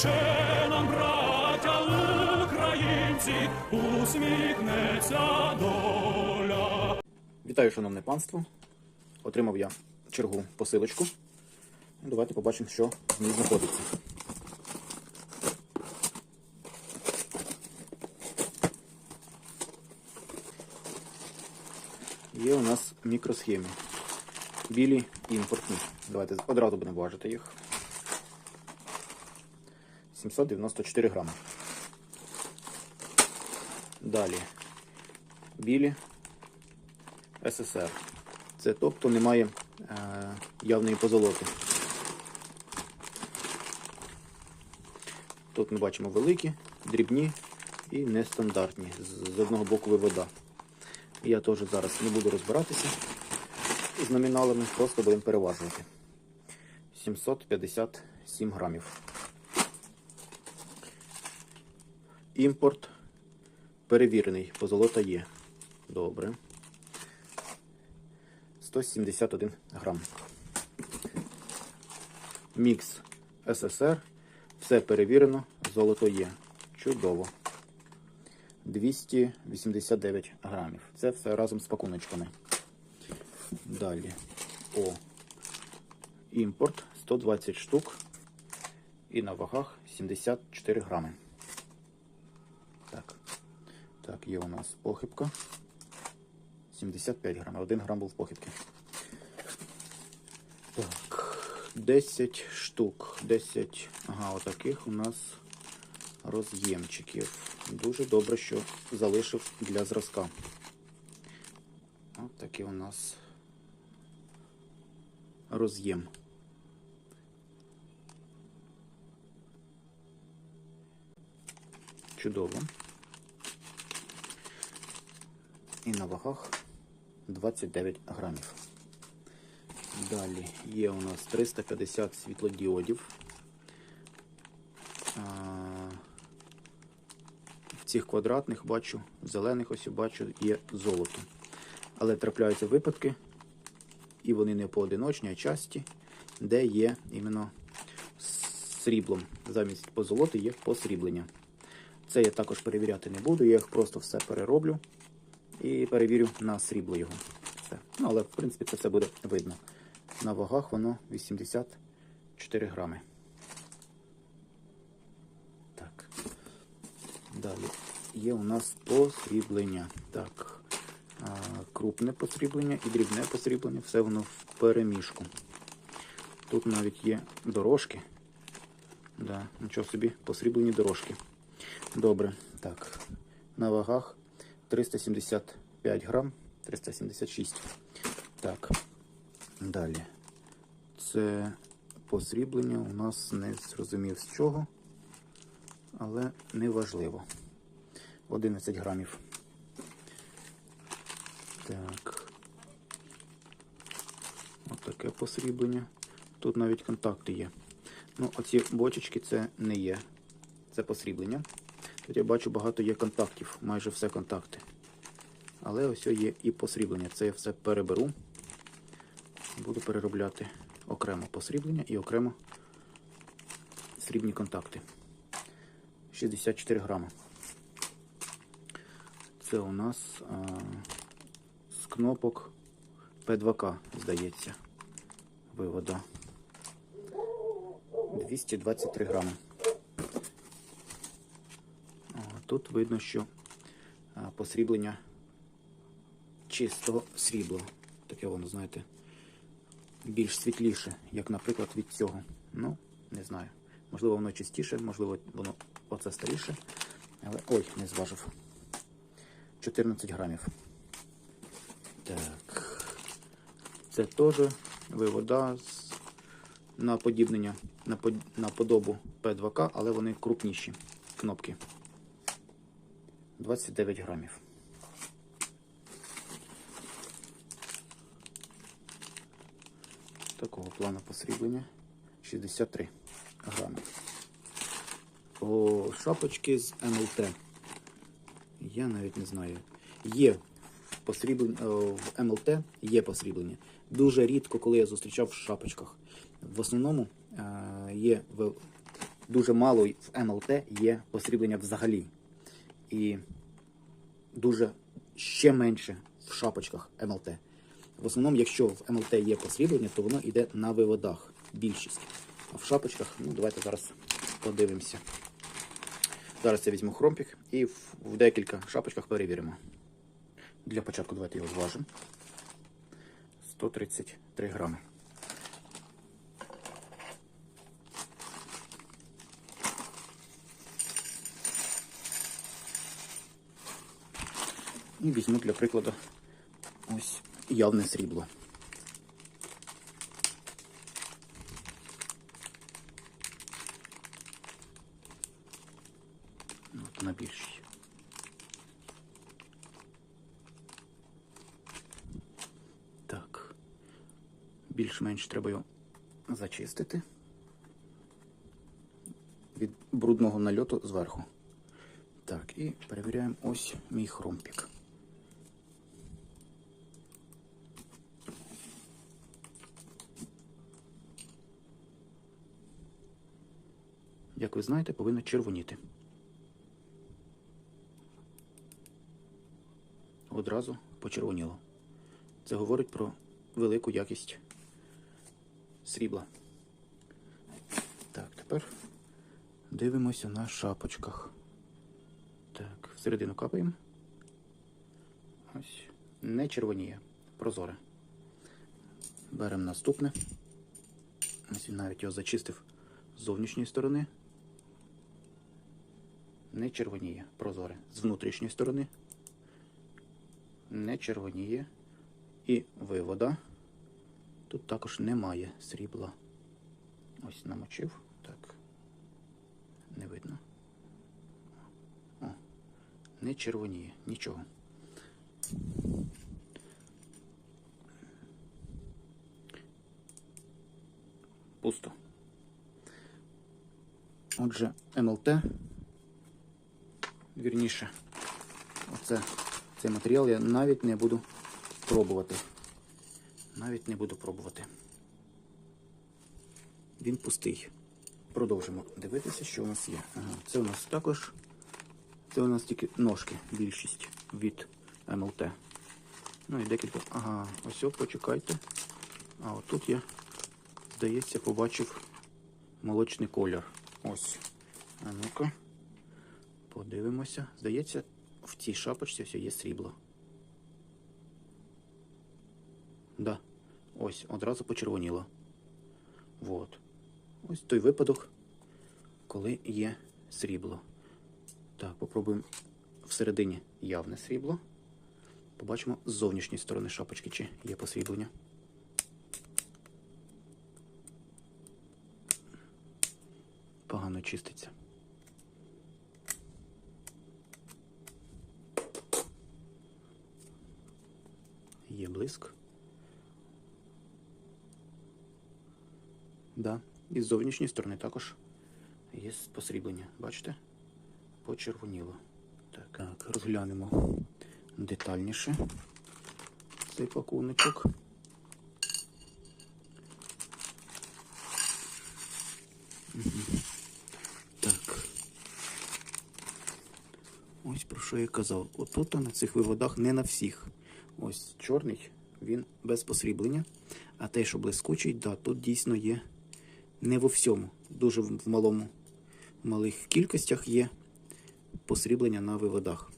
ще нам, браття українці, усміхнеться доля. Вітаю, шановне панство. Отримав я чергу посилочку. Ну, Давайте побачимо, що в ній знаходиться. Є у нас мікросхеми. Білі імпортні. Давайте одразу будемо важити їх. 794 грами. Далі. Білі СССР. Це тобто немає е, явної позолоти. Тут ми бачимо великі, дрібні і нестандартні. З, з одного боку вода. Я теж зараз не буду розбиратися з номіналами, просто будемо переважувати. 757 грамів. Імпорт перевірений, позолота є. Добре. 171 грам. Мікс СССР. Все перевірено, золото є. Чудово. 289 грамів. Це все разом з пакуночками. Далі. О. Імпорт 120 штук. І на вагах 74 грами. Так. Є у нас похибка. 75 грамів. 1 грам був в похибці. Так, 10 штук. 10 ага, отаких у нас роз'ємчиків. Дуже добре, що залишив для зразка. Ось такий у нас роз'єм. Чудово. І на вагах 29 грамів. Далі є у нас 350 світлодіодів. В цих квадратних бачу, в зелених ось бачу є золото. Але трапляються випадки, і вони не поодиночні, а часті, де є іменно сріблом. Замість позолоти є посріблення. Це я також перевіряти не буду, я їх просто все перероблю і перевірю на срібло його. Все. Ну, але в принципі це все буде видно. На вагах воно 84 грами. Так. Далі є у нас посріблення. Так. А, крупне посріблення і дрібне посріблення. Все воно в переміжку. Тут навіть є дорожки. Да, нічого собі, посріблені дорожки. Добре. Так. На вагах 375 грам, 376. Так. Далі. Це посріблення у нас не зрозумів з чого, але не важливо. 11 грамів. Так. Отаке посріблення. Тут навіть контакти є. Ну, оці бочечки це не є. Це посріблення. Тут я бачу, багато є контактів, майже все контакти. Але ось є і посріблення. Це я все переберу. Буду переробляти окремо посріблення і окремо срібні контакти. 64 грами. Це у нас а, з кнопок P2K, здається, вивода. 223 грами. О, Тут видно, що посріблення чистого срібла. Таке воно, знаєте, більш світліше, як, наприклад, від цього. Ну, не знаю. Можливо, воно чистіше, можливо, воно оце старіше. Але ой, не зважив. 14 грамів. Так. Це теж вивода з на подібнення, на, под... на подобу P2K, але вони крупніші кнопки. 29 грамів. Такого плану посріблення 63 грами. О, шапочки з МЛТ. Я навіть не знаю. Є посріблення в МЛТ є посріблення. Дуже рідко, коли я зустрічав в шапочках. В основному е, є дуже мало в МЛТ є посріблення взагалі. І дуже ще менше в шапочках МЛТ. В основному, якщо в МЛТ є посріблення, то воно йде на виводах більшість. А в шапочках, ну давайте зараз подивимося. Зараз я візьму хромпік і в, декілька шапочках перевіримо. Для початку давайте його зважимо. 133 грами. І візьму для прикладу ось явне срібло. От на більшій. Так. Більш-менш треба його зачистити від брудного нальоту зверху. Так, і перевіряємо ось мій хромпік. Як ви знаєте, повинно червоніти. Одразу почервоніло. Це говорить про велику якість срібла. Так, тепер дивимося на шапочках. Так, всередину капаємо. Ось. Не червоніє. Прозоре. Беремо наступне. Ось він навіть його зачистив з зовнішньої сторони. Не червоніє. Прозоре. З внутрішньої сторони. Не червоніє. І вивода. Тут також немає срібла. Ось намочив. Так. Не видно. О, не червоніє. Нічого. Пусто. Отже, МЛТ, вірніше, оце, цей матеріал я навіть не буду пробувати. Навіть не буду пробувати. Він пустий. Продовжимо дивитися, що у нас є. Ага, це у нас також. Це у нас тільки ножки, більшість від МЛТ. Ну і декілька. Ага, ось о, почекайте. А отут я, здається, побачив молочний колір. Ось. А ну-ка. Подивимося. Здається, в цій шапочці все є срібло. Да. Ось, одразу почервоніло. Вот. Ось той випадок, коли є срібло. Так, попробуємо всередині явне срібло. Побачимо з зовнішньої сторони шапочки, чи є посріблення. Погано чиститься. Є блиск. Да. І з зовнішньої сторони також є посріблення. Бачите? Почервоніло. Так, так, розглянемо детальніше цей пакуночок. Так. Ось про що я казав. Отут на цих виводах не на всіх. Ось чорний, він без посріблення. А те, що блискучий, да, тут дійсно є не во всьому. Дуже в малому, в малих кількостях є посріблення на виводах.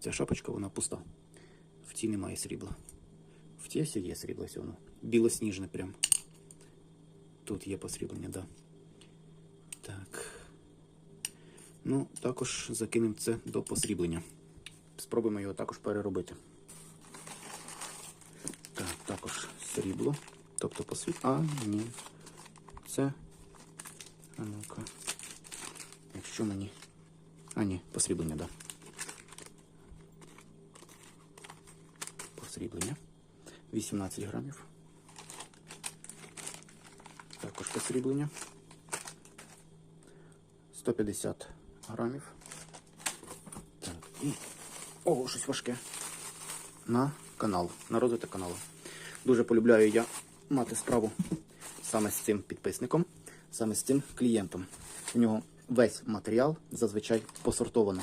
Ця шапочка вона пуста. В цій немає срібла. В ось є срібло воно. Білосніжне прям. Тут є посріблення, да. Так. Ну, також закинемо це до посріблення. Спробуємо його також переробити. срібло. Тобто посріб... А, ні. Це. А ну-ка. Якщо мені. А, ні, посріблення, да. Посріблення. 18 грамів. Також посріблення. 150 грамів. Так, і. Ого, щось важке. На канал, на розвиток каналу. Дуже полюбляю я мати справу саме з цим підписником. саме з цим клієнтом. У нього весь матеріал зазвичай посортовано.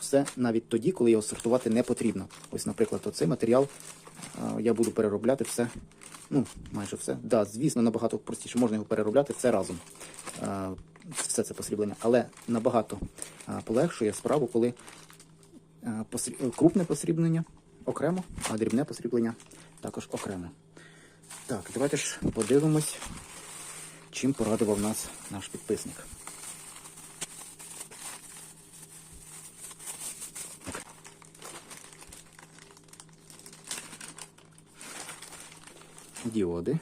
Все навіть тоді, коли його сортувати не потрібно. Ось, наприклад, оцей матеріал я буду переробляти все. Ну, майже все. Да, звісно, набагато простіше можна його переробляти все разом. Все це посріблення. Але набагато полегшує справу, коли крупне посріблення окремо, а дрібне посріблення також окремо. Так, давайте ж подивимось, чим порадував нас наш підписник. Діоди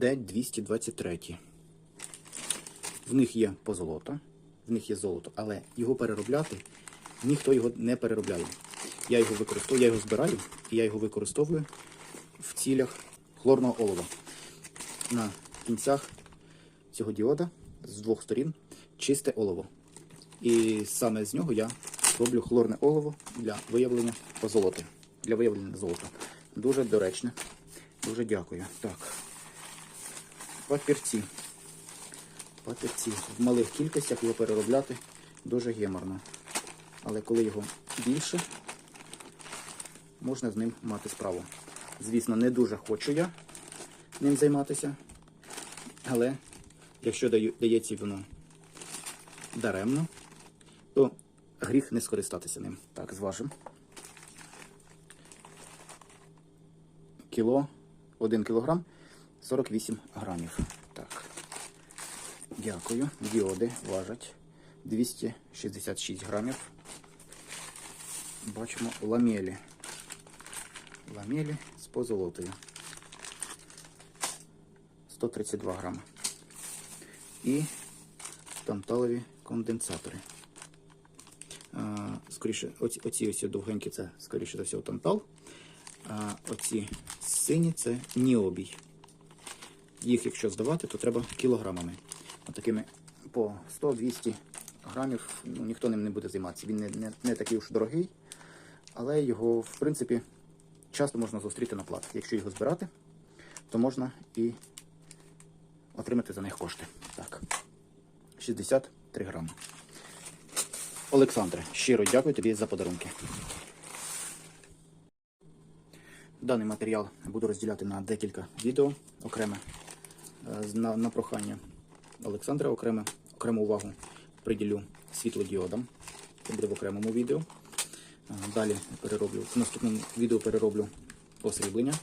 D223. В них є позолота, в них є золото, але його переробляти ніхто його не переробляє. Я його використовую, я його збираю і я його використовую в цілях хлорного олова. На кінцях цього діода з двох сторін чисте олово. І саме з нього я роблю хлорне олово для виявлення позолоти. Для виявлення золота. Дуже доречне. Дуже дякую. Так. Папірці. Папірці. В малих кількостях його переробляти дуже геморно. Але коли його більше, можна з ним мати справу. Звісно, не дуже хочу я ним займатися. Але якщо дається воно даремно, то гріх не скористатися ним. Так, зважимо. Кіло, 1 кілограм, 48 грамів. Так. Дякую. Діоди важать 266 грамів. Бачимо ламелі. Ламелі з позолотою. 132 грами. І танталові конденсатори. Скоріше, оці, оці ось довгенькі це, скоріше за всього, тантал. А оці сині це ніобій. Їх, якщо здавати, то треба кілограмами. Отакими по 100-200 грамів ну, ніхто ним не буде займатися. Він не, не, не такий уж дорогий, але його, в принципі, часто можна зустріти на платах. Якщо його збирати, то можна і отримати за них кошти. Так. 63 грами. Олександре, щиро дякую тобі за подарунки. Даний матеріал буду розділяти на декілька відео окреме Е, на, на прохання Олександра окреме, окрему увагу приділю світлодіодам. Це буде в окремому відео. Е, Далі перероблю, в наступному відео перероблю посріблення.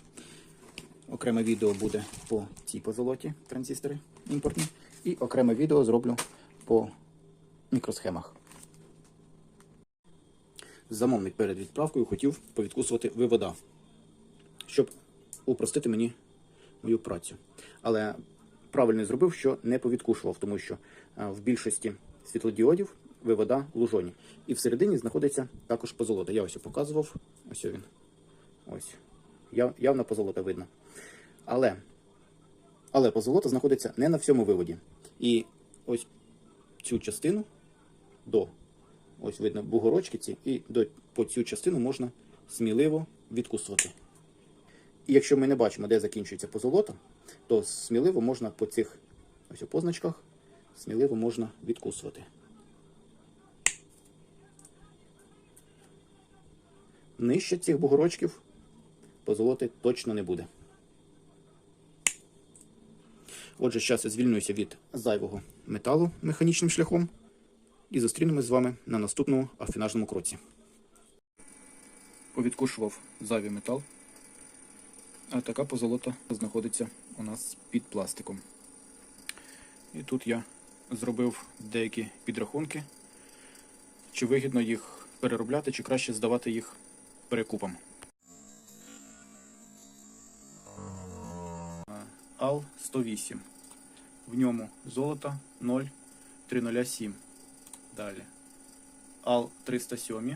Окреме відео буде по цій позолоті транзистори імпортні. І окреме відео зроблю по мікросхемах. Замовник перед відправкою хотів повідкусувати вивода, щоб упростити мені мою працю. Але правильно зробив, що не повідкушував, тому що в більшості світлодіодів вивода лужоні. І всередині знаходиться також позолота. Я ось показував. Ось він. Ось. Яв, явно позолота видно. Але, але позолота знаходиться не на всьому виводі. І ось цю частину до, ось видно, бугорочки ці, і до, по цю частину можна сміливо відкусувати. І якщо ми не бачимо, де закінчується позолота, то сміливо можна по цих ось позначках сміливо можна відкусувати. Нижче цих бугорочків позолоти точно не буде. Отже, зараз я звільнюся від зайвого металу механічним шляхом і зустрінемось з вами на наступному афінажному кроці. Повідкушував зайвий метал. А така позолота знаходиться у нас під пластиком. І тут я зробив деякі підрахунки, чи вигідно їх переробляти, чи краще здавати їх перекупом. Ал 108. В ньому золото 0,307. Далі. Ал 307.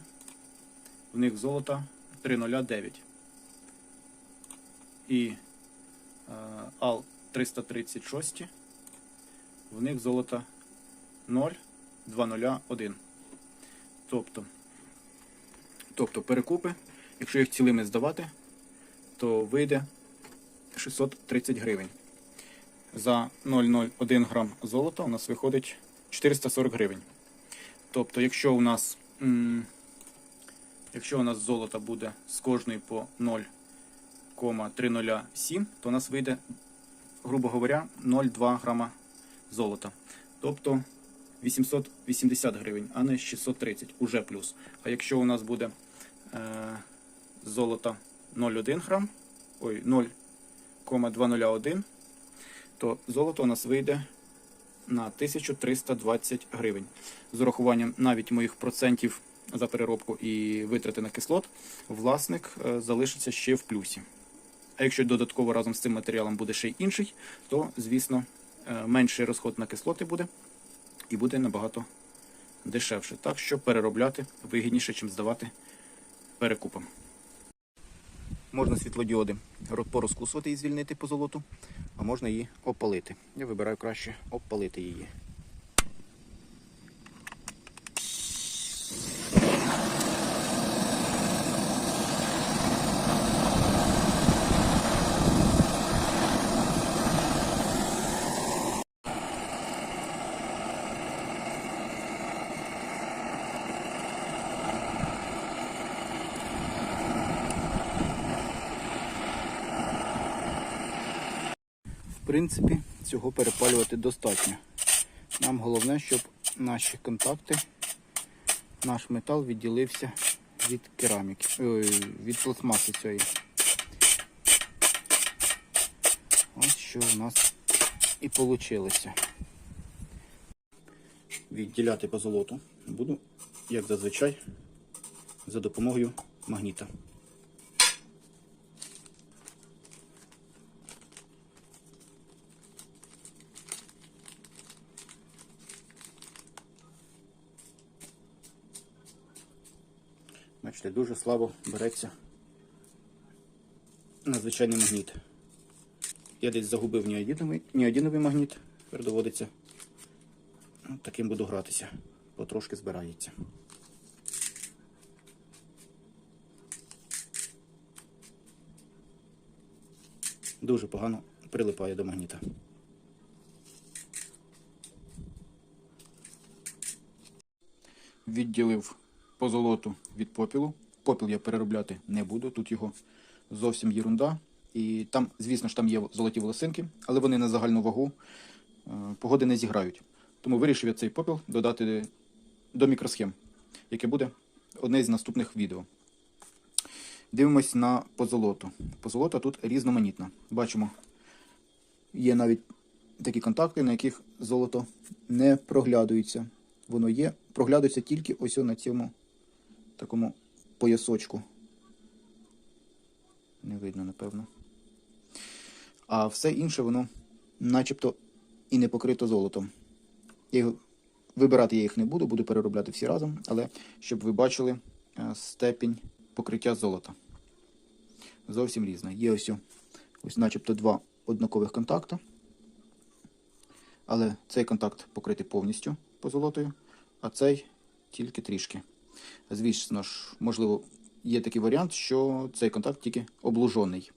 В них золото 309 і АЛ 336. В них золото 0,201. Тобто, тобто перекупи, якщо їх цілими здавати, то вийде 630 гривень. за 0,01 грам золота у нас виходить 440 гривень. Тобто, якщо у нас, якщо у нас золото буде з кожної по 0,307, то у нас вийде, грубо говоря, 0,2 грама золота. Тобто 880 гривень, а не 630, уже плюс. А якщо у нас буде е, золото 0,1 грам, ой, 0,201, то золото у нас вийде на 1320 гривень. З урахуванням навіть моїх процентів за переробку і витрати на кислот, власник е, залишиться ще в плюсі. А якщо додатково разом з цим матеріалом буде ще й інший, то, звісно, е, менший розход на кислоти буде і буде набагато дешевше. Так що переробляти вигідніше, ніж здавати перекупом. Можна світлодіоди порозкусувати і звільнити по золоту, а можна її опалити. Я вибираю краще опалити її. Принципі, цього перепалювати достатньо. Нам головне, щоб наші контакти, наш метал відділився від кераміки, ой, від пластмаси цієї. Ось що у нас і вийшло. Відділяти по золоту буду, як зазвичай, за допомогою магніта. Бачите, дуже слабо береться надзвичайний магніт. Я десь загубив неодіновий, неодіновий магніт, тепер доводиться ну, таким буду гратися, потрошки збирається. Дуже погано прилипає до магніта. Відділив позолоту від попілу. Попіл я переробляти не буду, тут його зовсім єрунда. І там, звісно ж, там є золоті волосинки, але вони на загальну вагу е, погоди не зіграють. Тому вирішив я цей попіл додати до мікросхем, яке буде одне з наступних відео. Дивимось на позолоту. Позолота тут різноманітна. Бачимо, є навіть такі контакти, на яких золото не проглядується. Воно є, проглядується тільки ось на цьому такому поясочку. Не видно, напевно. А все інше воно начебто і не покрито золотом. Я вибирати я їх не буду, буду переробляти всі разом, але щоб ви бачили е, степінь покриття золота. Зовсім різна. Є ось, ось начебто два однакових контакти. Але цей контакт покритий повністю позолотою, а цей тільки трішки. Звісно ж, можливо, є такий варіант, що цей контакт тільки облужений.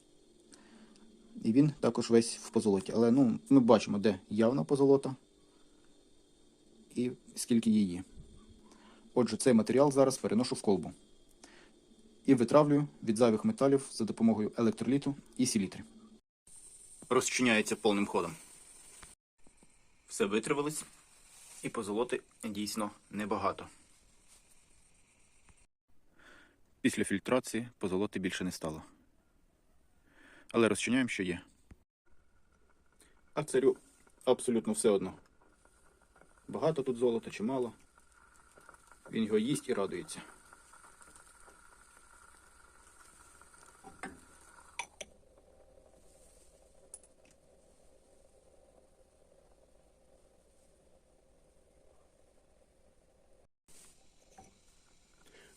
І він також весь в позолоті. Але ну, ми бачимо, де явна позолота і скільки її. Отже, цей матеріал зараз переношу в колбу. І витравлюю від зайвих металів за допомогою електроліту і сілітри. Розчиняється повним ходом. Все витравилось, і позолоти дійсно небагато. Після фільтрації позолоти більше не стало. Але розчиняємо, що є. А царю абсолютно все одно. Багато тут золота чи мало. Він його їсть і радується.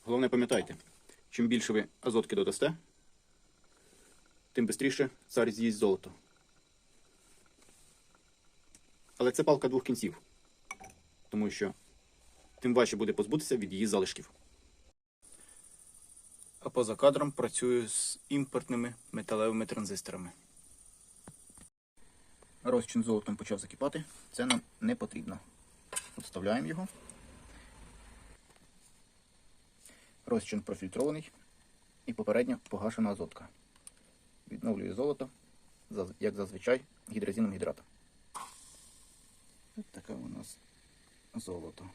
Головне пам'ятайте, чим більше ви азотки додасте, тим швидше цар з'їсть золото. Але це палка двох кінців, тому що тим важче буде позбутися від її залишків. А поза кадром працюю з імпортними металевими транзисторами. Розчин золотом почав закипати. Це нам не потрібно. Відставляємо його. Розчин профільтрований і попередньо погашена азотка. Відновлює золото, як зазвичай, гідрозином гідратом. Ось таке у нас золото.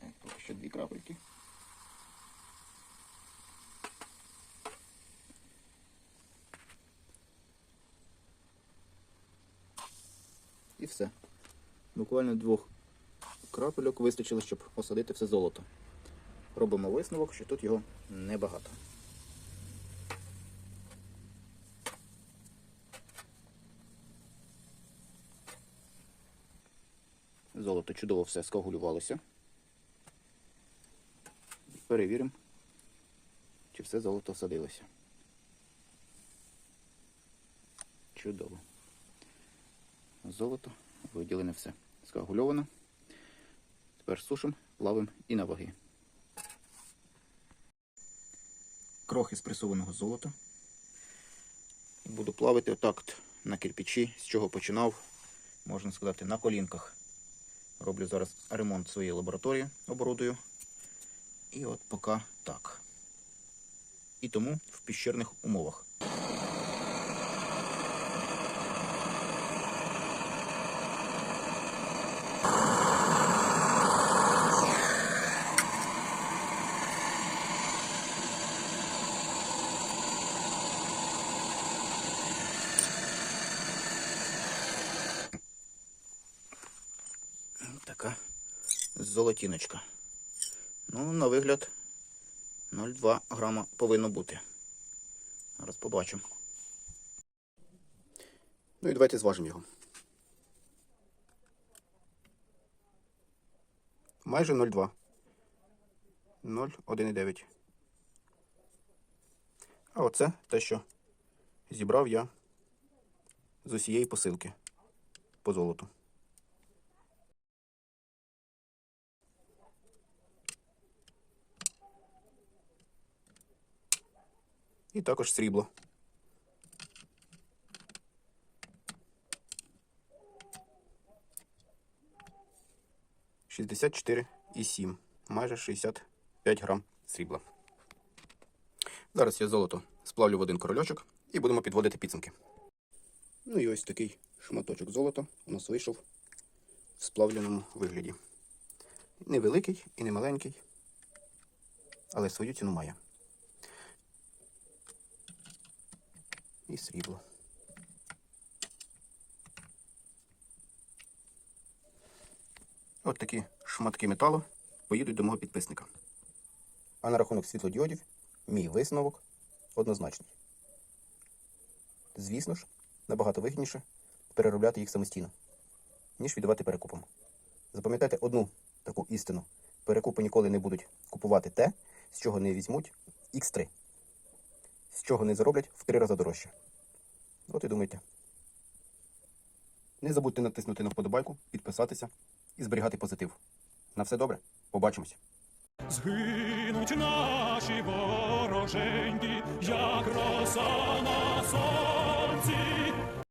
Так, поки що дві крапельки. І все. Буквально двох крапельок вистачило, щоб посадити все золото. Робимо висновок, що тут його небагато. Золото чудово все скагулювалося. Перевіримо, чи все золото садилося. Чудово. Золото виділене все. Скагульовано. Тепер сушимо, плавимо і на ваги. Крохи спресованого золота. Буду плавити отак от на кирпичі, з чого починав, можна сказати, на колінках. Роблю зараз ремонт своєї лабораторії, оборудую. І от поки так. І тому в піщерних умовах. Така золотіночка. Ну, на вигляд 0,2 грама повинно бути. Зараз побачимо. Ну і давайте зважимо його. Майже 0,2. 0,1,9. А оце те, що зібрав я з усієї посилки по золоту. І також срібло. Шістдесят чотири і сім. Майже 65 грам срібла. Зараз я золото сплавлю в один корольочок і будемо підводити підсумки. Ну і ось такий шматочок золота у нас вийшов в сплавленому вигляді. Невеликий і не маленький, але свою ціну має. І срібло. От такі шматки металу поїдуть до мого підписника. А на рахунок світлодіодів, мій висновок однозначний. Звісно ж, набагато вигідніше переробляти їх самостійно, ніж віддавати перекупам. Запам'ятайте одну таку істину. Перекупи ніколи не будуть купувати те, з чого не візьмуть X3, з чого не зароблять в три рази дорожче. От і думайте. Не забудьте натиснути на вподобайку, підписатися і зберігати позитив. На все добре. Побачимось. Згинуть наші вороженьки, як роса на сонці.